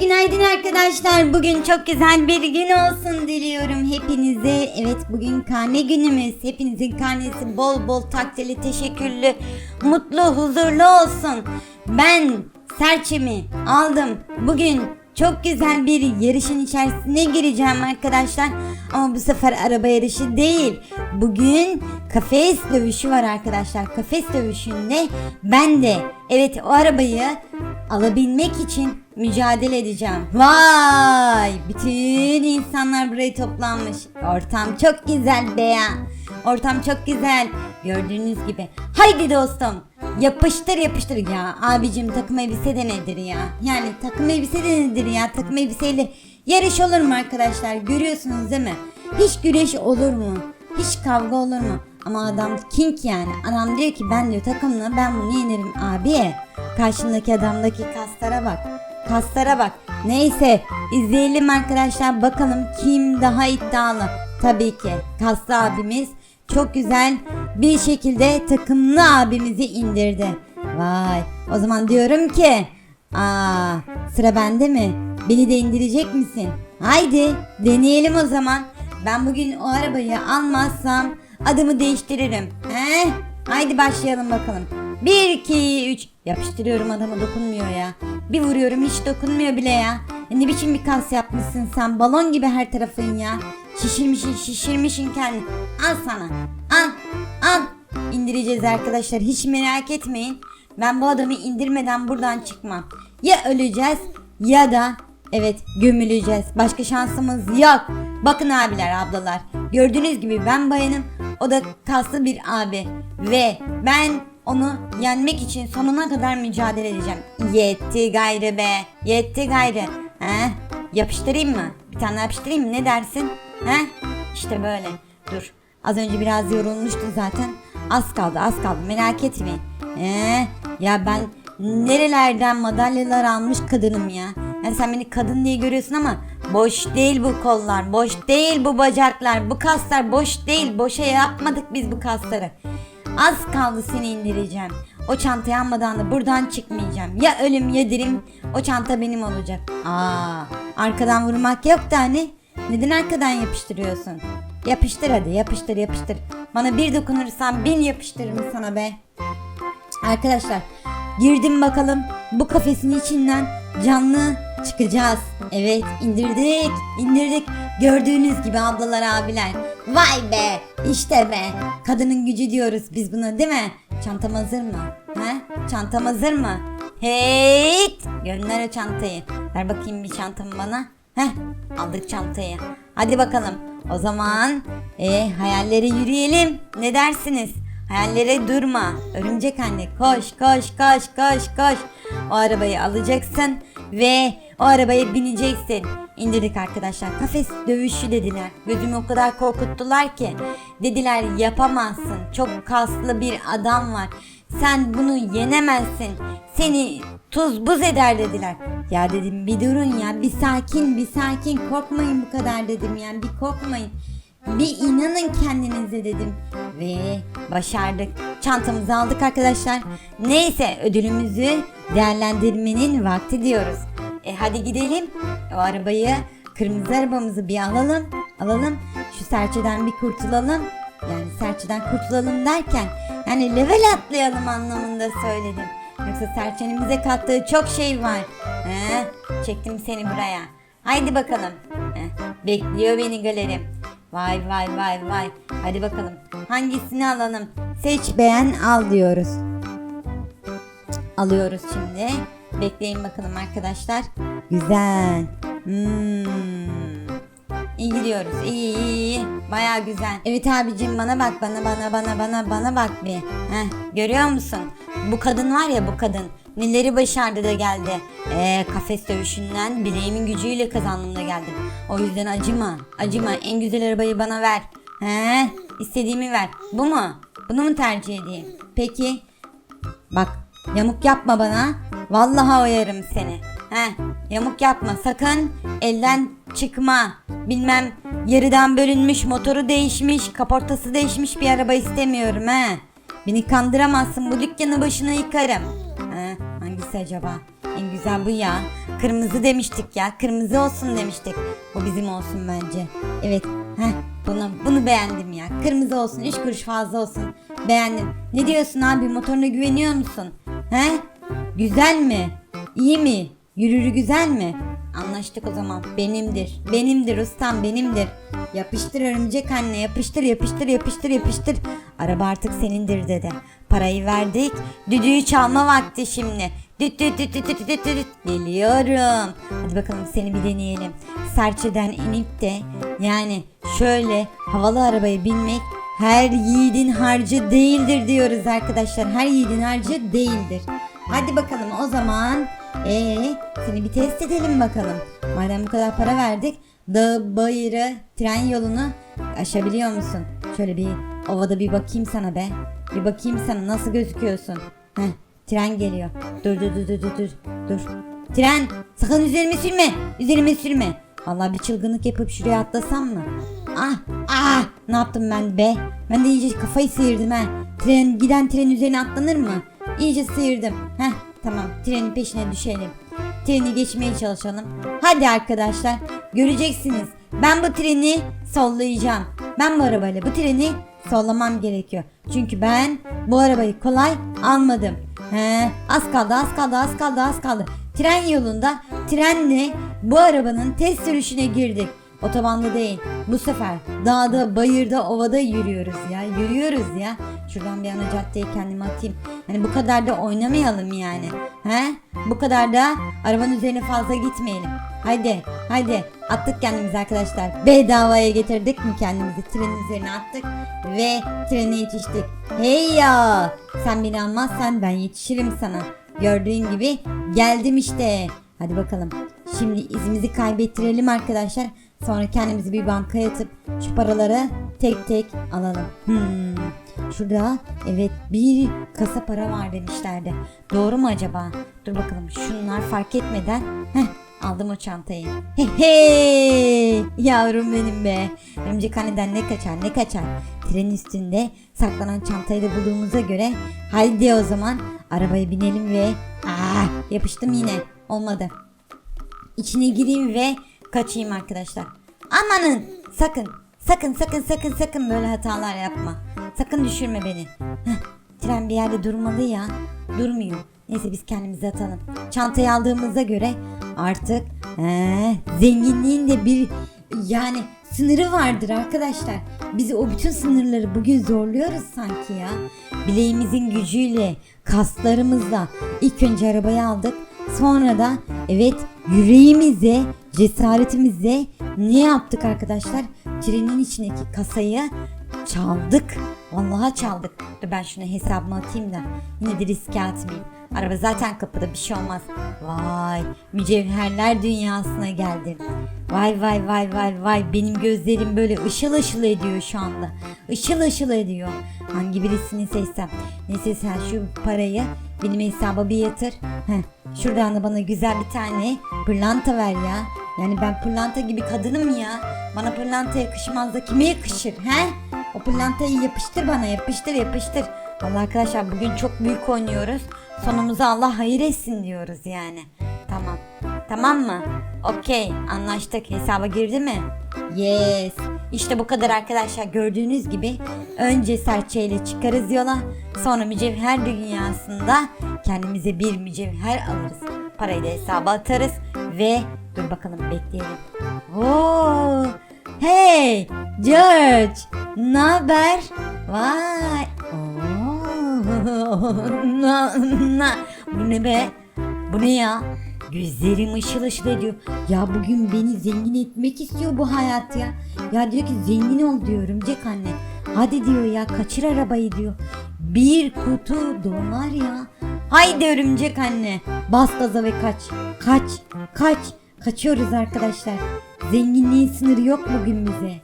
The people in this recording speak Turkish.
günaydın arkadaşlar. Bugün çok güzel bir gün olsun diliyorum hepinize. Evet bugün karne günümüz. Hepinizin karnesi bol bol takdirli, teşekkürlü, mutlu, huzurlu olsun. Ben serçemi aldım. Bugün çok güzel bir yarışın içerisine gireceğim arkadaşlar. Ama bu sefer araba yarışı değil. Bugün kafes dövüşü var arkadaşlar. Kafes dövüşünde ben de evet o arabayı alabilmek için mücadele edeceğim. Vay! Bütün insanlar buraya toplanmış. Ortam çok güzel be ya. Ortam çok güzel. Gördüğünüz gibi. Haydi dostum. Yapıştır yapıştır ya. Abicim takım elbise de nedir ya? Yani takım elbise de nedir ya? Takım elbiseyle yarış olur mu arkadaşlar? Görüyorsunuz değil mi? Hiç güreş olur mu? Hiç kavga olur mu? Ama adam king yani. Adam diyor ki ben diyor takımla ben bunu yenerim abi. Karşındaki adamdaki kaslara bak. Kaslara bak. Neyse izleyelim arkadaşlar bakalım kim daha iddialı. Tabii ki kaslı abimiz çok güzel bir şekilde takımlı abimizi indirdi. Vay o zaman diyorum ki aa sıra bende mi? Beni de indirecek misin? Haydi deneyelim o zaman. Ben bugün o arabayı almazsam adımı değiştiririm. He? Haydi başlayalım bakalım. 1 2 3 yapıştırıyorum adama dokunmuyor ya. Bir vuruyorum hiç dokunmuyor bile ya. E Ne biçim bir kas yapmışsın sen balon gibi her tarafın ya. Şişirmişin şişirmişin kendini. Al sana. Al. Al. İndireceğiz arkadaşlar hiç merak etmeyin. Ben bu adamı indirmeden buradan çıkmam. Ya öleceğiz ya da evet gömüleceğiz. Başka şansımız yok. Bakın abiler ablalar. Gördüğünüz gibi ben bayanım. O da kaslı bir abi. Ve ben onu yenmek için sonuna kadar mücadele edeceğim. Yetti gayrı be. Yetti gayrı. He? Yapıştırayım mı? Bir tane yapıştırayım mı? Ne dersin? He? İşte böyle. Dur. Az önce biraz yorulmuştu zaten. Az kaldı az kaldı merak etmeyin. Ee, ya ben nerelerden madalyalar almış kadınım ya. Yani sen beni kadın diye görüyorsun ama boş değil bu kollar, boş değil bu bacaklar, bu kaslar boş değil. Boşa yapmadık biz bu kasları. Az kaldı seni indireceğim. O çantayı almadan da buradan çıkmayacağım. Ya ölüm ya dirim o çanta benim olacak. Aa, arkadan vurmak yok da hani. Neden arkadan yapıştırıyorsun? Yapıştır hadi yapıştır yapıştır. Bana bir dokunursan bin yapıştırırım sana be. Arkadaşlar girdim bakalım bu kafesin içinden canlı çıkacağız. Evet indirdik indirdik gördüğünüz gibi ablalar abiler. Vay be işte be kadının gücü diyoruz biz buna değil mi? Çantam hazır mı? He? Çantam hazır mı? Hey! Gönder o çantayı. Ver bakayım bir çantamı bana. Heh aldık çantayı. Hadi bakalım. O zaman e, hayallere yürüyelim. Ne dersiniz? Hayallere durma. Örümcek anne koş koş koş koş koş. O arabayı alacaksın ve o arabaya bineceksin. İndirdik arkadaşlar. Kafes dövüşü dediler. Gözümü o kadar korkuttular ki. Dediler yapamazsın. Çok kaslı bir adam var. Sen bunu yenemezsin. Seni tuz buz eder dediler. Ya dedim bir durun ya bir sakin bir sakin korkmayın bu kadar dedim yani bir korkmayın. Bir inanın kendinize dedim. Ve başardık. Çantamızı aldık arkadaşlar. Neyse ödülümüzü değerlendirmenin vakti diyoruz. E hadi gidelim. O arabayı kırmızı arabamızı bir alalım. Alalım. Şu serçeden bir kurtulalım. Yani serçeden kurtulalım derken yani level atlayalım anlamında söyledim. Yoksa serçenin bize kattığı çok şey var. He, çektim seni buraya. Haydi bakalım. He, bekliyor beni galerim. Vay vay vay vay. Hadi bakalım. Hangisini alalım? Seç beğen al diyoruz. Alıyoruz şimdi. Bekleyin bakalım arkadaşlar. Güzel. Hmm. İyi gidiyoruz. İyi iyi iyi. Baya güzel. Evet abicim bana bak bana bana bana bana bana bak bir. Heh, görüyor musun? Bu kadın var ya bu kadın. Neleri başardı da geldi. Ee, kafes dövüşünden bileğimin gücüyle kazandım da geldim. O yüzden acıma. Acıma. En güzel arabayı bana ver. He, istediğimi ver. Bu mu? Bunu mu tercih edeyim? Peki. Bak yamuk yapma bana. Vallahi oyarım seni. He, yamuk yapma sakın elden çıkma. Bilmem yarıdan bölünmüş, motoru değişmiş, kaportası değişmiş bir araba istemiyorum he. Beni kandıramazsın bu dükkanı başına yıkarım. He, hangisi acaba? En güzel bu ya. Kırmızı demiştik ya. Kırmızı olsun demiştik. Bu bizim olsun bence. Evet. Heh, bunu, bunu beğendim ya. Kırmızı olsun. 3 kuruş fazla olsun. Beğendim. Ne diyorsun abi? Motoruna güveniyor musun? He? Güzel mi? İyi mi? Yürürü güzel mi? Anlaştık o zaman. Benimdir. Benimdir ustam benimdir. Yapıştır örümcek anne yapıştır yapıştır yapıştır yapıştır. Araba artık senindir dede. Parayı verdik. Düdüğü çalma vakti şimdi. Düt düt düt düt düt düt düt. Geliyorum. Hadi bakalım seni bir deneyelim. Serçeden inip de yani şöyle havalı arabaya binmek her yiğidin harcı değildir diyoruz arkadaşlar. Her yiğidin harcı değildir. Hadi bakalım o zaman ee, seni bir test edelim bakalım. Madem bu kadar para verdik, dağı, bayırı, tren yolunu aşabiliyor musun? Şöyle bir ovada bir bakayım sana be. Bir bakayım sana nasıl gözüküyorsun. Heh, tren geliyor. Dur dur dur dur dur dur. Dur. Tren sakın üzerime sürme. Üzerime sürme. Vallahi bir çılgınlık yapıp şuraya atlasam mı? Ah ah ne yaptım ben be? Ben de iyice kafayı sıyırdım ha. Tren giden trenin üzerine atlanır mı? İyice sıyırdım. Heh tamam trenin peşine düşelim. Treni geçmeye çalışalım. Hadi arkadaşlar göreceksiniz. Ben bu treni sollayacağım. Ben bu arabayla bu treni sollamam gerekiyor. Çünkü ben bu arabayı kolay almadım. He, az kaldı az kaldı az kaldı az kaldı. Tren yolunda trenle bu arabanın test sürüşüne girdik. Otobanda değil. Bu sefer dağda, bayırda, ovada yürüyoruz ya. Yürüyoruz ya. Şuradan bir ana caddeye kendimi atayım. Hani bu kadar da oynamayalım yani. He? Bu kadar da arabanın üzerine fazla gitmeyelim. Haydi, haydi. Attık kendimizi arkadaşlar. Bedavaya getirdik mi kendimizi? Trenin üzerine attık ve trene yetiştik. Hey ya! Sen beni almazsan ben yetişirim sana. Gördüğün gibi geldim işte. Hadi bakalım. Şimdi izimizi kaybettirelim arkadaşlar. Sonra kendimizi bir bankaya atıp şu paraları tek tek alalım. Hmm. Şurada evet bir kasa para var demişlerdi. Doğru mu acaba? Dur bakalım şunlar fark etmeden. Heh, aldım o çantayı. He he yavrum benim be. Örümcek anneden ne kaçar ne kaçar. Trenin üstünde saklanan çantayı da bulduğumuza göre haydi o zaman arabaya binelim ve Aa, yapıştım yine olmadı. İçine gireyim ve kaçayım arkadaşlar. Amanın sakın sakın sakın sakın sakın böyle hatalar yapma. Sakın düşürme beni. Heh, tren bir yerde durmalı ya. Durmuyor. Neyse biz kendimizi atalım. Çantayı aldığımıza göre artık ee, zenginliğin de bir yani sınırı vardır arkadaşlar. Biz o bütün sınırları bugün zorluyoruz sanki ya. Bileğimizin gücüyle, kaslarımızla ilk önce arabayı aldık. Sonra da evet yüreğimize, cesaretimize ne yaptık arkadaşlar? Trenin içindeki kasayı çaldık. Vallahi çaldık. Dur ben şunu hesabıma atayım da yine de riske atmayayım. Araba zaten kapıda bir şey olmaz. Vay mücevherler dünyasına geldim. Vay vay vay vay vay benim gözlerim böyle ışıl ışıl ediyor şu anda. Işıl ışıl ediyor. Hangi birisini seçsem. Neyse sen şu parayı benim hesaba bir yatır. Heh, şuradan da bana güzel bir tane pırlanta ver ya. Yani ben pırlanta gibi kadınım ya. Bana pırlanta yakışmaz da kime yakışır he? O pırlantayı yapıştır bana yapıştır yapıştır. Vallahi arkadaşlar bugün çok büyük oynuyoruz. Sonumuza Allah hayır etsin diyoruz yani. Tamam. Tamam mı? Okey anlaştık. Hesaba girdi mi? Yes. İşte bu kadar arkadaşlar gördüğünüz gibi önce serçeyle çıkarız yola sonra mücevher dünyasında kendimize bir mücevher alırız. Parayı da hesaba atarız ve dur bakalım bekleyelim. Oo, hey George ne haber? Vay. Oo, na, na. Bu ne be? Bu ne ya? Gözlerim ışıl ışıl ediyor. Ya bugün beni zengin etmek istiyor bu hayat ya. Ya diyor ki zengin ol diyor örümcek anne. Hadi diyor ya kaçır arabayı diyor. Bir kutu dolar ya. Haydi örümcek anne. Bas gaza ve kaç. Kaç. Kaç. Kaçıyoruz arkadaşlar. Zenginliğin sınırı yok bugün bize.